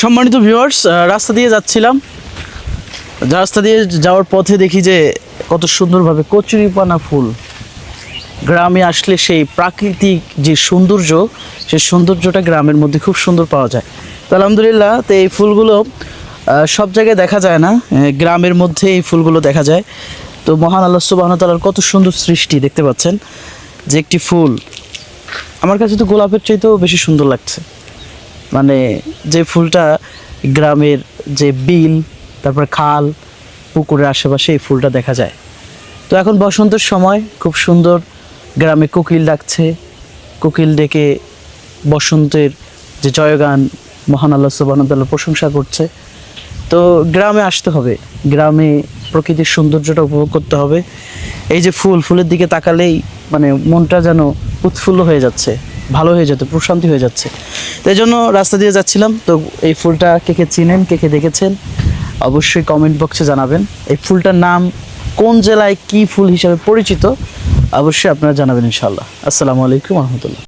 সম্মানিত ভিউয়ার্স রাস্তা দিয়ে যাচ্ছিলাম। রাস্তা দিয়ে যাওয়ার পথে দেখি যে কত সুন্দরভাবে কচুরিপানা ফুল। গ্রামে আসলে সেই প্রাকৃতিক যে সৌন্দর্য, সেই সৌন্দর্যটা গ্রামের মধ্যে খুব সুন্দর পাওয়া যায়। তো আলহামদুলিল্লাহ, তো এই ফুলগুলো সব জায়গায় দেখা যায় না গ্রামের মধ্যে এই ফুলগুলো দেখা যায়। তো মহান আল্লাহ সুবাহ তালার কত সুন্দর সৃষ্টি দেখতে পাচ্ছেন যে একটি ফুল। আমার কাছে তো গোলাপের চাইতেও বেশি সুন্দর লাগছে। মানে যে ফুলটা গ্রামের যে বিল, তারপর খাল, পুকুরের আশেপাশে এই ফুলটা দেখা যায়। তো এখন বসন্তের সময়, খুব সুন্দর গ্রামে কোকিল ডাকছে। কোকিল ডেকে বসন্তের যে জয়গান, মহান আল্লাহ সুবাহতাল্লাহ প্রশংসা করছে। তো গ্রামে আসতে হবে। গ্রামে প্রকৃতির সৌন্দর্যটা উপভোগ করতে হবে। এই যে ফুল, ফুলের দিকে তাকালেই মানে মনটা যেন উৎফুল্ল হয়ে যাচ্ছে। ভালো হয়ে যেত প্রশান্তি হয়ে যাচ্ছে। তো জন্য রাস্তা দিয়ে যাচ্ছিলাম। তো এই ফুলটা কে কে চিনেন, কে কে দেখেছেন, অবশ্যই কমেন্ট বক্সে জানাবেন। এই ফুলটার নাম কোন জেলায় কি ফুল হিসাবে পরিচিত, অবশ্যই আপনারা জানাবেন ইনশাল্লাহ আসসালামু আলাইকুম রহমতুল্লাহ।